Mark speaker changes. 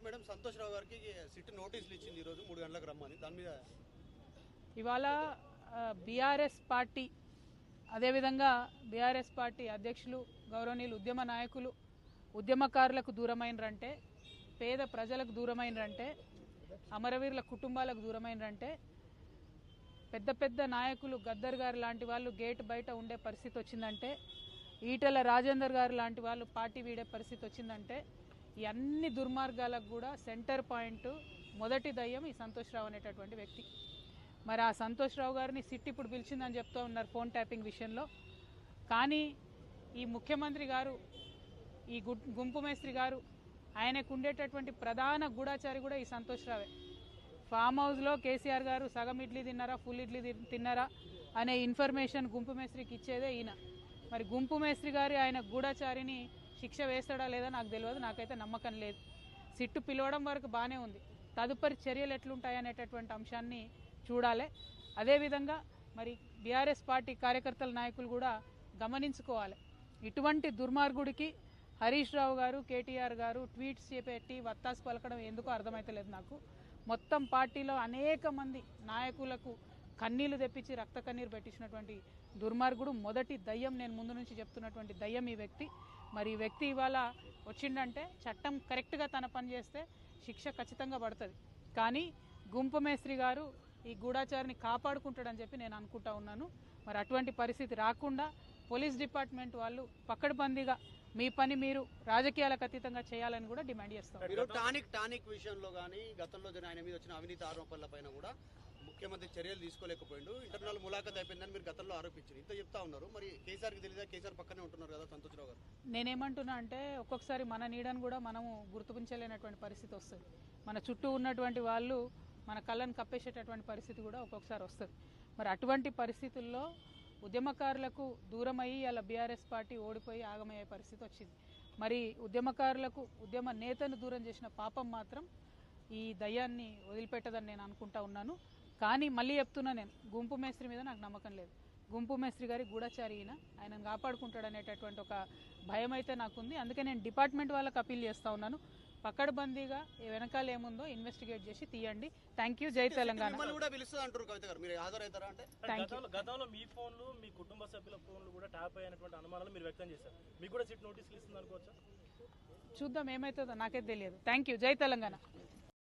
Speaker 1: Court madam. Santosh రావు గారికి SIT నోటీసులు ఇచ్చింది ఈరోజు మూడు గంటలకు రమ్మని. దాని మీద
Speaker 2: ఇవాళ బీఆర్ఎస్ పార్టీ అదేవిధంగా బీఆర్ఎస్ పార్టీ అధ్యక్షులు గౌరవనీయులు ఉద్యమ నాయకులు ఉద్యమకారులకు దూరమైనరంటే పేద ప్రజలకు దూరమైనరంటే అమరవీరుల కుటుంబాలకు దూరమైనరంటే పెద్ద పెద్ద నాయకులు గద్దర్ గారు లాంటి వాళ్ళు గేట్ బయట ఉండే పరిస్థితి వచ్చిందంటే ఈటల రాజేందర్ గారు లాంటి వాళ్ళు పార్టీ వీడే పరిస్థితి వచ్చిందంటే ఈ అన్ని దుర్మార్గాలకు కూడా సెంటర్ పాయింట్ మొదటి దయ్యం ఈ సంతోష్ రావు అనేటటువంటి వ్యక్తి. మరి ఆ సంతోష్ రావు గారిని సిట్ ఇప్పుడు పిలిచిందని చెప్తూ ఉన్నారు ఫోన్ ట్యాపింగ్ విషయంలో. కానీ ఈ ముఖ్యమంత్రి గారు ఈ గుంపు మేస్త్రి గారు ఆయనకు ఉండేటటువంటి ప్రధాన గూఢాచారి కూడా ఈ సంతోష్ రావే. ఫామ్ హౌస్లో కేసీఆర్ గారు సగం ఇడ్లీ తిన్నారా ఫుల్ ఇడ్లీ తిన్నారా అనే ఇన్ఫర్మేషన్ గుంపు మేస్త్రికి ఇచ్చేదే ఈయన. మరి గుంపు మేస్త్రి గారి ఆయన గూఢాచారిని శిక్ష వేస్తాడా లేదా నాకు తెలియదు నాకైతే నమ్మకం లేదు. సిట్టు పిలవడం వరకు బాగానే ఉంది. తదుపరి చర్యలు ఎట్లుంటాయి అనేటటువంటి అంశాన్ని చూడాలి. అదేవిధంగా మరి బీఆర్ఎస్ పార్టీ కార్యకర్తల నాయకులు కూడా గమనించుకోవాలి. ఇటువంటి దుర్మార్గుడికి హరీష్ రావు గారు కేటీఆర్ గారు ట్వీట్స్ చేపెట్టి వత్తాసు పలకడం ఎందుకో అర్థమైతలేదు నాకు. మొత్తం పార్టీలో అనేక మంది నాయకులకు కన్నీళ్ళు తెప్పించి రక్త కన్నీరు పెట్టించినటువంటి దుర్మార్గుడు మొదటి దయ్యం నేను ముందు నుంచి చెప్తున్నటువంటి దయ్యం ఈ వ్యక్తి. మరి వ్యక్తి ఇవాళ వచ్చిండంటే చట్టం కరెక్ట్గా తన పని చేస్తే శిక్ష ఖచ్చితంగా పడుతుంది. కానీ గుంపు మేస్త్రి గారు ఈ గూఢాచారిని కాపాడుకుంటాడని చెప్పి నేను అనుకుంటా ఉన్నాను. మరి అటువంటి పరిస్థితి రాకుండా పోలీస్ డిపార్ట్మెంట్ వాళ్ళు పక్కడబందీగా మీ పని మీరు రాజకీయాలకు అతీతంగా చేయాలని కూడా డిమాండ్ చేస్తాం
Speaker 1: టానిక్ టానిక్ విషయంలో కానీ గతంలో జరిగిన ఆయన మీద వచ్చిన అవినీతి ఆరోపణల పైన కూడా ముఖ్యమంత్రి చర్యలు తీసుకోలేకపోయిండు. ఇంటర్నల్ ములాఖత్ అయిపోయిందని మీరు గతంలో ఆరోపించారు. ఇంత చెప్తా ఉన్నారు. మరి కేసీఆర్కి తెలియదా? కేసీఆర్ పక్కనే ఉంటున్నారు కదా సంతోష్రావు గారు.
Speaker 2: నేనేమంటున్నా అంటే ఒక్కొక్కసారి మన నీడను కూడా మనము గుర్తుపించలేనటువంటి పరిస్థితి వస్తుంది. మన చుట్టూ ఉన్నటువంటి వాళ్ళు మన కళ్ళను కప్పేసేటటువంటి పరిస్థితి కూడా ఒక్కొక్కసారి వస్తుంది. మరి అటువంటి పరిస్థితుల్లో ఉద్యమకారులకు దూరమయ్యి అలా బీఆర్ఎస్ పార్టీ ఓడిపోయి ఆగమయ్యే పరిస్థితి వచ్చింది. మరి ఉద్యమకారులకు ఉద్యమ నేతను దూరం చేసిన పాపం మాత్రం ఈ దయ్యాన్ని వదిలిపెట్టదని నేను అనుకుంటా ఉన్నాను. కానీ మళ్ళీ చెప్తున్నా నేను గుంపు మేస్త్రి మీద నాకు నమ్మకం లేదు. గుంపు మేస్త్రి గారి గూఢచారి ఈయన. ఆయనను కాపాడుకుంటాడు అనేటటువంటి ఒక భయం అయితే నాకుంది. అందుకే నేను డిపార్ట్మెంట్ వాళ్ళకి అప్పీల్ చేస్తా ఉన్నాను. పక్కడబందీగా ఈ వెనకాల ఏముందో ఇన్వెస్టిగేట్ చేసి తీయండి. Thank you. జై తెలంగాణ.
Speaker 3: గతంలో గతంలో మీ ఫోన్లు మీ కుటుంబ సభ్యుల ఫోన్లు కూడా ట్యాప్ అయినటువంటి అనుమానాలు మీరు వ్యక్తం చేశారు. మీకు కూడా సిట్ నోటీసులు ఇస్తుంది అనుకోవచ్చా
Speaker 2: చూద్దాం ఏమవుతుందో నాకైతే తెలియదు. థ్యాంక్ యూ జై తెలంగాణ.